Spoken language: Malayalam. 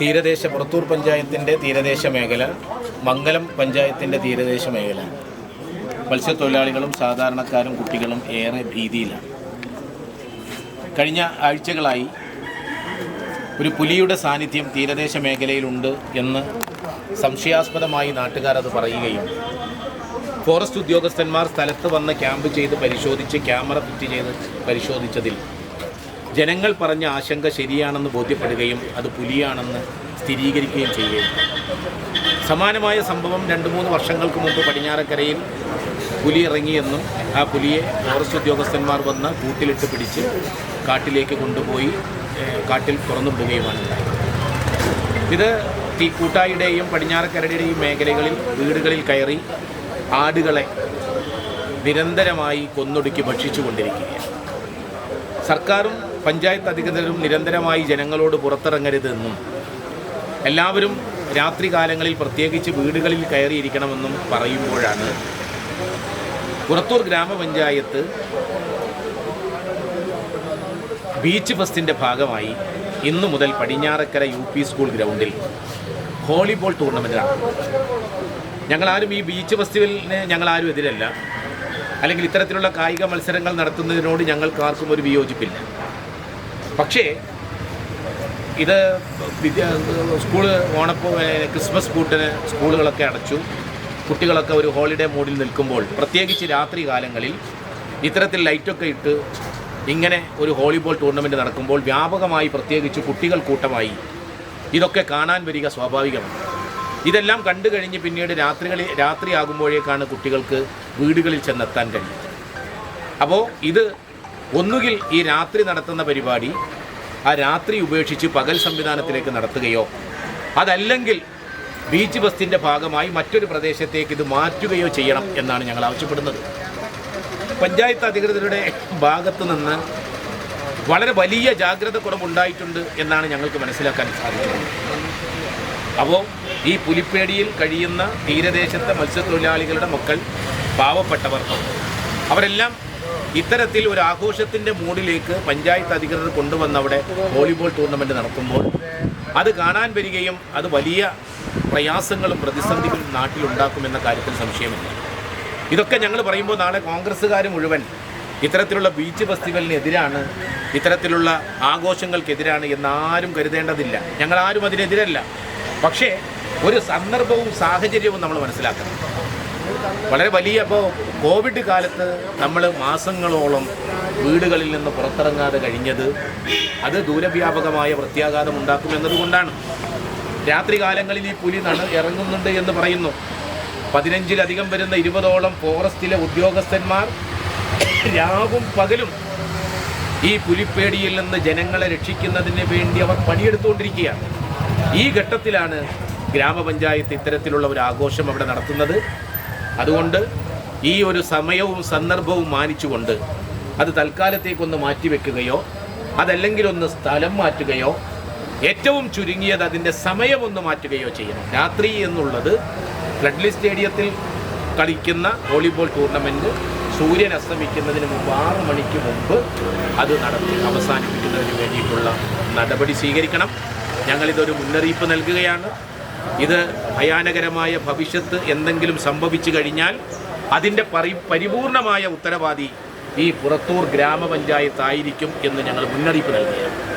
തീരദേശ പുറത്തൂർ പഞ്ചായത്തിന്റെ തീരദേശ മേഖല മംഗലം പഞ്ചായത്തിന്റെ തീരദേശ മേഖല. മത്സ്യത്തൊഴിലാളികളും സാധാരണക്കാരും കുട്ടികളും ഏറെ ഭീതിയിലാണ്. കഴിഞ്ഞ ആഴ്ചകളായി ഒരു പുലിയുടെ സാന്നിധ്യം തീരദേശ മേഖലയിലുണ്ട് എന്ന് സംശയാസ്പദമായി നാട്ടുകാർ അത് പറയുകയും ഫോറസ്റ്റ് ഉദ്യോഗസ്ഥന്മാർ സ്ഥലത്ത് വന്ന് ക്യാമ്പ് ചെയ്ത് പരിശോധിച്ച് ക്യാമറ ഫിറ്റ് ചെയ്ത് പരിശോധിച്ചതിൽ ജനങ്ങൾ പറഞ്ഞ ആശങ്ക ശരിയാണെന്ന് ബോധ്യപ്പെടുകയും അത് പുലിയാണെന്ന് സ്ഥിരീകരിക്കുകയും ചെയ്യുകയും സമാനമായ സംഭവം രണ്ട് മൂന്ന് വർഷങ്ങൾക്ക് മുമ്പ് പടിഞ്ഞാറക്കരയിൽ പുലി ഇറങ്ങിയെന്നും ആ പുലിയെ ഫോറസ്റ്റ് ഉദ്യോഗസ്ഥന്മാർ വന്ന് കൂട്ടിലിട്ട് പിടിച്ച് കാട്ടിലേക്ക് കൊണ്ടുപോയി കാട്ടിൽ തുറന്നു പോവുകയുമാണ് ഇത് ഈ കൂട്ടായിയുടെയും പടിഞ്ഞാറക്കരയുടെയും മേഖലകളിൽ വീടുകളിൽ കയറി ആടുകളെ നിരന്തരമായി കൊന്നൊടുക്കി ഭക്ഷിച്ചു കൊണ്ടിരിക്കുകയാണ് സർക്കാരും പഞ്ചായത്ത് അധികൃതരും നിരന്തരമായി ജനങ്ങളോട് പുറത്തിറങ്ങരുതെന്നും എല്ലാവരും രാത്രികാലങ്ങളിൽ പ്രത്യേകിച്ച് വീടുകളിൽ കയറിയിരിക്കണമെന്നും പറയുമ്പോഴാണ്. പുറത്തൂർ ഗ്രാമപഞ്ചായത്ത് ബീച്ച് ഫെസ്റ്റിന്റെ ഭാഗമായി ഇന്നു മുതൽ പടിഞ്ഞാറക്കര യു പി സ്കൂൾ ഗ്രൗണ്ടിൽ വോളിബോൾ ടൂർണമെന്റ് നടത്തും ഞങ്ങളാരും ഈ ബീച്ച് ഫെസ്റ്റിവലിന് ഞങ്ങളാരും എതിരല്ല. അല്ലെങ്കിൽ ഇത്തരത്തിലുള്ള കായിക മത്സരങ്ങൾ നടത്തുന്നതിനോട് ഞങ്ങൾക്കാർക്കും ഒരു വിയോജിപ്പില്ല. പക്ഷേ ഇത് വിദ്യ സ്കൂൾ ഓണപ്പോ ക്രിസ്മസ് കൂട്ടിന് സ്കൂളുകളൊക്കെ അടച്ചു. കുട്ടികളൊക്കെ ഒരു ഹോളിഡേ മൂഡിൽ നിൽക്കുമ്പോൾ പ്രത്യേകിച്ച് രാത്രി കാലങ്ങളിൽ ഇത്തരത്തിൽ ലൈറ്റൊക്കെ ഇട്ട് ഇങ്ങനെ ഒരു ഹോളിബോൾ ടൂർണമെന്റ് നടക്കുമ്പോൾ വ്യാപകമായി പ്രത്യേകിച്ച് കുട്ടികൾ കൂട്ടമായി ഇതൊക്കെ കാണാൻ വരിക സ്വാഭാവികമാണ്. ഇതെല്ലാം കണ്ടു കഴിഞ്ഞ് പിന്നീട് രാത്രികളിൽ രാത്രിയാകുമ്പോഴേക്കാണ് കുട്ടികൾക്ക് വീടുകളിൽ ചെന്നെത്താൻ കഴിയുന്നത് അപ്പോൾ ഇത് ഒന്നുകിൽ ഈ രാത്രി നടത്തുന്ന പരിപാടി ആ രാത്രി ഉപേക്ഷിച്ച് പകൽ സംവിധാനത്തിലേക്ക് നടത്തുകയോ അതല്ലെങ്കിൽ ബീച്ച് ബസ്സിന്റെ ഭാഗമായി മറ്റൊരു പ്രദേശത്തേക്ക് ഇത് മാറ്റുകയോ ചെയ്യണം എന്നാണ് ഞങ്ങൾ ആവശ്യപ്പെടുന്നത്. പഞ്ചായത്ത് അധികൃതരുടെ ഭാഗത്തു നിന്ന് വളരെ വലിയ ജാഗ്രത കുറവുണ്ടായിട്ടുണ്ട് എന്നാണ് ഞങ്ങൾക്ക് മനസ്സിലാക്കാൻ സാധിക്കുന്നത്. അപ്പോൾ ഈ പുലിപ്പേടിയിൽ കഴിയുന്ന തീരദേശത്തെ മത്സ്യത്തൊഴിലാളികളുടെ മക്കൾ പാവപ്പെട്ടവർ അവരെല്ലാം ഇത്തരത്തിൽ ഒരു ആഘോഷത്തിന്റെ മൂഡിലേക്ക് പഞ്ചായത്ത് അധികൃതർ കൊണ്ടുവന്നവിടെ വോളിബോൾ ടൂർണമെന്റ് നടത്തുമ്പോൾ അത് കാണാൻ വരികയും അത് വലിയ പ്രയാസങ്ങളും പ്രതിസന്ധികളും നാട്ടിലുണ്ടാക്കുമെന്ന കാര്യത്തിൽ സംശയമില്ല. ഇതൊക്കെ ഞങ്ങൾ പറയുമ്പോൾ നാളെ കോൺഗ്രസ്സുകാർ മുഴുവൻ ഇത്തരത്തിലുള്ള ബീച്ച് ഫെസ്റ്റിവലിനെതിരാണ് ഇത്തരത്തിലുള്ള ആഘോഷങ്ങൾക്കെതിരാണ് എന്നാരും കരുതേണ്ടതില്ല. ഞങ്ങൾ ഞങ്ങളാരും അതിനെതിരല്ല. പക്ഷേ ഒരു സന്ദർഭവും സാഹചര്യവും നമ്മൾ മനസ്സിലാക്കണം. വളരെ വലിയ ഇപ്പോൾ കോവിഡ് കാലത്ത് നമ്മൾ മാസങ്ങളോളം വീടുകളിൽ നിന്ന് പുറത്തിറങ്ങാതെ കഴിഞ്ഞത് അത് ദൂരവ്യാപകമായ പ്രത്യാഘാതം ഉണ്ടാക്കും എന്നതുകൊണ്ടാണ്. രാത്രി കാലങ്ങളിൽ ഈ പുലി നട ഇറങ്ങുന്നുണ്ട് എന്ന് പറയുന്നു. പതിനഞ്ചിലധികം വരുന്ന ഇരുപതോളം ഫോറസ്റ്റിലെ ഉദ്യോഗസ്ഥന്മാർ രാവും പകലും ഈ പുലിപ്പേടിയിൽ നിന്ന് ജനങ്ങളെ രക്ഷിക്കുന്നതിന് വേണ്ടി അവർ പണിയെടുത്തുകൊണ്ടിരിക്കുകയാണ്. ഈ ഘട്ടത്തിലാണ് ഗ്രാമപഞ്ചായത്ത് ഇത്തരത്തിലുള്ള ഒരു ആഘോഷം അവിടെ നടത്തുന്നത്. അതുകൊണ്ട് ഈ ഒരു സമയവും സന്ദർഭവും മാനിച്ചുകൊണ്ട് അത് തൽക്കാലത്തേക്കൊന്ന് മാറ്റിവെക്കുകയോ അതല്ലെങ്കിൽ ഒന്ന് സ്ഥലം മാറ്റുകയോ ഏറ്റവും ചുരുങ്ങിയത് അതിന്റെ സമയമൊന്ന് മാറ്റുകയോ ചെയ്യണം. രാത്രി എന്നുള്ളത് ഫ്ലഡ്ലി സ്റ്റേഡിയത്തിൽ കളിക്കുന്ന വോളിബോൾ ടൂർണമെന്റ് സൂര്യൻ അസ്തമിക്കുന്നതിന് മുമ്പ് ആറ് മണിക്ക് മുമ്പ് അത് നടത്തി അവസാനിപ്പിക്കുന്നതിന് വേണ്ടിയിട്ടുള്ള നടപടി സ്വീകരിക്കണം. ഞങ്ങളിതൊരു മുന്നറിയിപ്പ് നൽകുകയാണ്. ഇത് ഭയാനകരമായ ഭവിഷ്യത്ത് എന്തെങ്കിലും സംഭവിച്ചു കഴിഞ്ഞാൽ അതിന്റെ പരി പരിപൂർണമായ ഉത്തരവാദി ഈ പുറത്തൂർ ഗ്രാമപഞ്ചായത്തായിരിക്കും എന്ന് ഞങ്ങൾ മുന്നറിയിപ്പ് നൽകുകയാണ്.